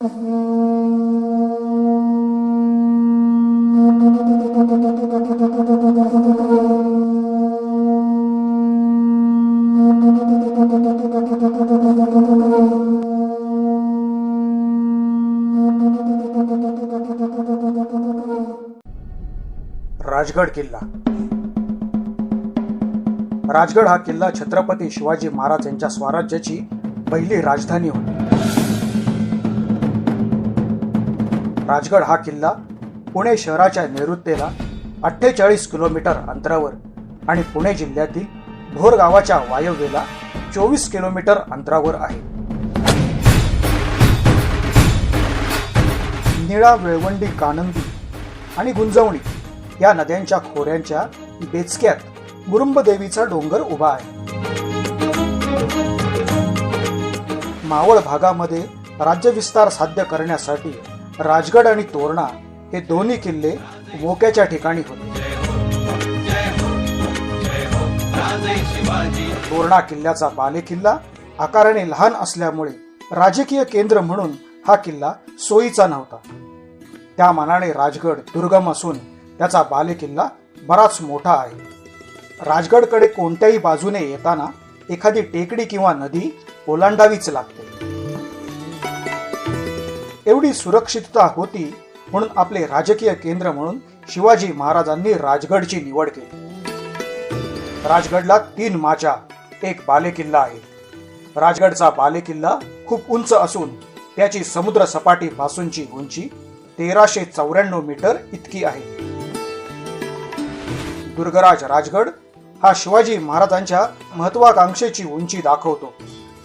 राजगड किल्ला. राजगड हा किल्ला छत्रपती शिवाजी महाराज यांच्या स्वराज्याची पहिली राजधानी होती. राजगड हा किल्ला पुणे शहराच्या नैऋत्येला अठ्ठेचाळीस किलोमीटर अंतरावर आणि पुणे जिल्ह्यातील भोर गावाच्या वायव्येला चोवीस किलोमीटर अंतरावर आहे. निळा वेळवंडी कानंदी आणि गुंजवणी या नद्यांच्या खोऱ्यांच्या बेचक्यात मुरुंबदेवीचा डोंगर उभा आहे. मावळ भागामध्ये राज्यविस्तार साध्य करण्यासाठी राजगड आणि तोरणा हे दोन्ही किल्ले मोक्याच्या ठिकाणी होते. तोरणा किल्ल्याचा बालेकिल्ला आकाराने लहान असल्यामुळे राजकीय केंद्र म्हणून हा किल्ला सोयीचा नव्हता. त्या मानाने राजगड दुर्गम असून त्याचा बालेकिल्ला बराच मोठा आहे. राजगडकडे कोणत्याही बाजूने येताना एखादी टेकडी किंवा नदी ओलांडावीच लागते. एवढी सुरक्षितता होती म्हणून आपले राजकीय केंद्र म्हणून शिवाजी महाराजांनी राजगडची निवड केली. राजगडला तीन माचा एक बालेकिल्ला आहे. राजगडचा बालेकिल्ला खूप उंच असून त्याची समुद्र सपाटीपासूनची उंची तेराशे चौऱ्याण्णव मीटर इतकी आहे. दुर्गराज राजगड हा शिवाजी महाराजांच्या महत्वाकांक्षेची उंची दाखवतो.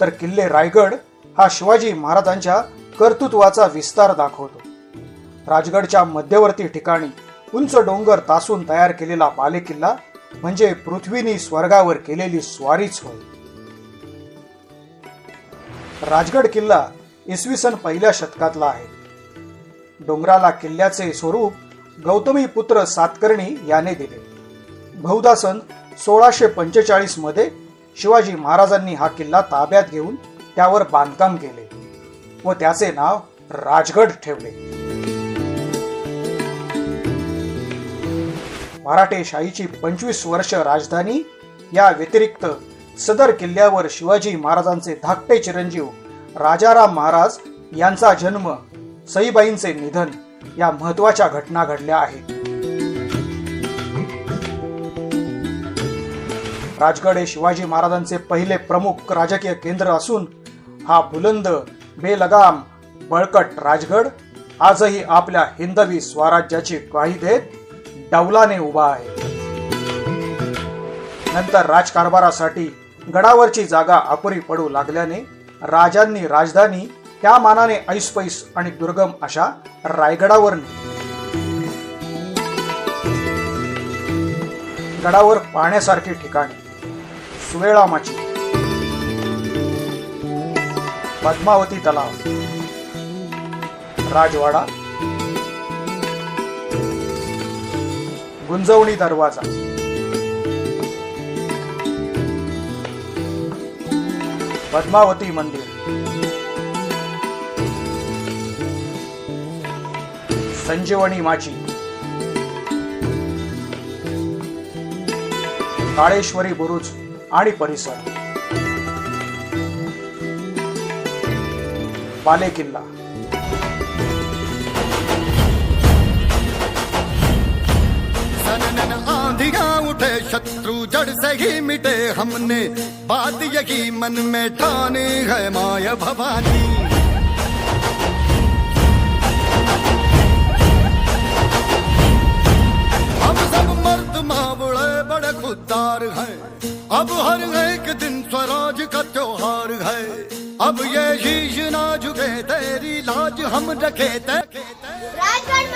तर किल्ले रायगड हा शिवाजी महाराजांच्या कर्तृत्वाचा विस्तार दाखवतो. राजगडच्या मध्यवर्ती ठिकाणी उंच डोंगर तासून तयार केलेला बालेकिल्ला म्हणजे पृथ्वीनी स्वर्गावर केलेली स्वारीच होय. राजगड किल्ला इसवी सन पहिल्या शतकातला आहे. डोंगराला किल्ल्याचे स्वरूप गौतमी पुत्र सातकर्णी याने दिले. बहुधा सन सोळाशे पंचेचाळीसमध्ये शिवाजी महाराजांनी हा किल्ला ताब्यात घेऊन त्यावर बांधकाम केले. व त्याचे नाव राजगड ठेवले. मराठेशाहीची पंचवीस वर्ष राजधानी या व्यतिरिक्त सदर किल्ल्यावर शिवाजी महाराजांचे धाकटे चिरंजीव राजाराम महाराज यांचा जन्म सईबाईंचे निधन या महत्त्वाच्या घटना घडल्या आहेत. राजगड हे शिवाजी महाराजांचे पहिले प्रमुख राजकीय केंद्र असून हा बुलंद बेलगाम बळकट राजगड आजही आपल्या हिंदवी स्वराज्याची ग्वाही देत डौलाने उभा आहे नंतर राजकारभारासाठी गडावरची जागा अपुरी पडू लागल्याने राजांनी राजधानी त्या मानाने ऐसपैस आणि दुर्गम अशा रायगडावर नेली. गडावर पाहण्यासारखी ठिकाणे सुवेळामाची पद्मावती तलाव. राजवाडा. गुंजवणी दरवाजा. पद्मावती मंदिर. संजीवनी माची. काळेश्वरी बुरुज आणि परिसर. बाले सनन उठे, शत्रु जड़ से ही मिटे हमने। बात यही मन में ठानी है माया भवानी। हम सब मर्द मावड़े बड़े खुददार हैं। अब हर एक दिन स्वराज का त्योहार है। अब ये शीश ना झुके तेरी लाज हम रखे ते राजगढ़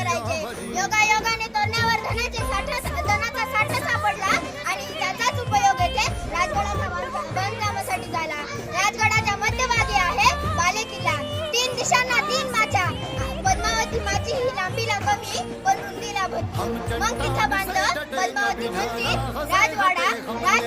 करायचे. योगा योगाने तोरण्यावर धनाचे साठा धनाचा साठा सापडला आणि त्याचाच उपयोग येथे राजगडाचा बांधकामासाठी झाला. राजगडाच्या मध्यभागी आहे बाले किल्ला तीन दिशांना तीन माचा. पद्मावती माची ही लांबीला कमी पण रुंदीला भरपूर. मग तिथं बांधलं पद्मावती मंदिर राजवाडा राज